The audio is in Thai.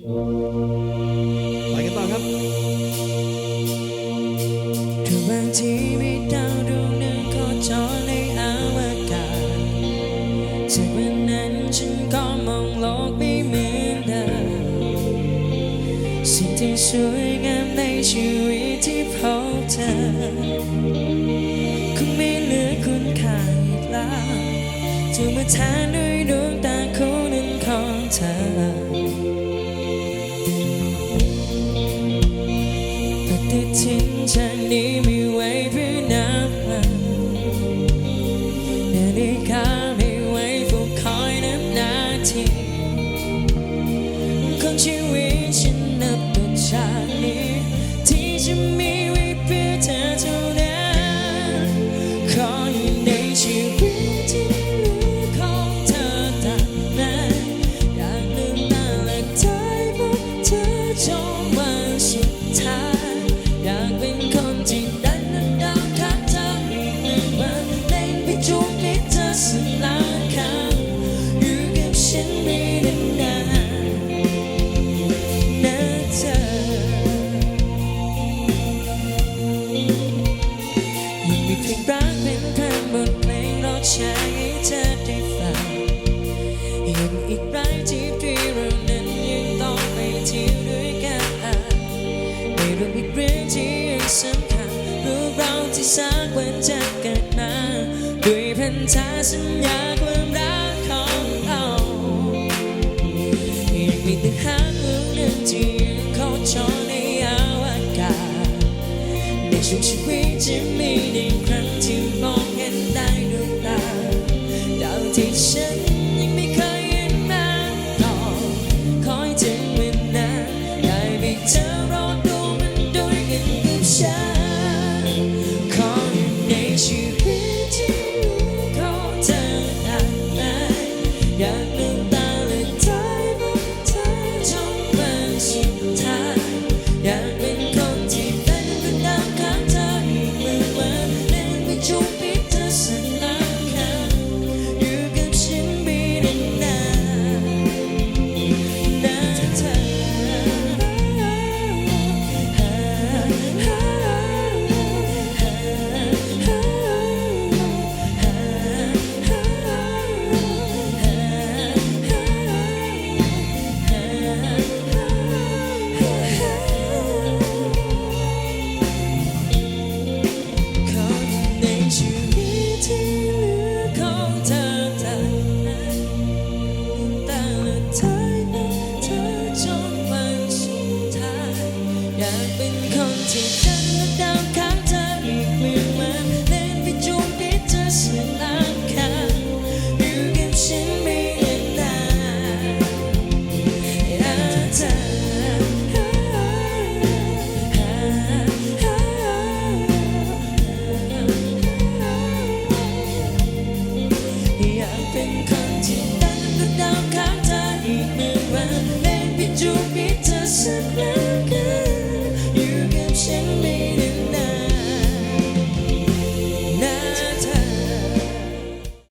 ไปกันต่อครับคือบางทีมีดาวดวงหนึ่งโคจรในอวกาศจากวันนั้นฉันก็มองโลกไม่เหมือนเดิมสิ่งที่สวยงามในชีวิตที่พบเธอคงไม่เหลือคุณค่าอีกแล้วจะมาแทนด้วยดวงตาคู่ ทินจากนี้มีไว้เพื่อ เพลงรักเป็นเพลงบทเพลงรอใช้ให้เธอได้ฟังยังอีกหลายที่ที่เรานั้นยังต้องไปเที่ยวด้วยกันในเรื่องอีกเรื่องที่ยังสำคัญรู้เราที่สักวันจะเกิดมาด้วยพันธสัญญาความรักของเรายังมีแต่หางดวงหนึ่งที่ยังโคจรในอวกาศในช่วงชีวิต จะมีในครั้งที่มองเห็นได้ด้วยตาดาวที่ฉันยังไม่เคยเห็นมาก่อนคอยถึงเวลาได้มีเธอรอดูมันด้วยกันกับฉันขออยู่ในชีวิต เป็นคนที่ฉันนั้ตามข้างเธออีกเมื่อมันเล่นไปจูบไปเธอเสียหลังคาอยู่กับฉันไม่นานรักเธออยากเป็นคนที่ตั้งก็ตามข้างเธอ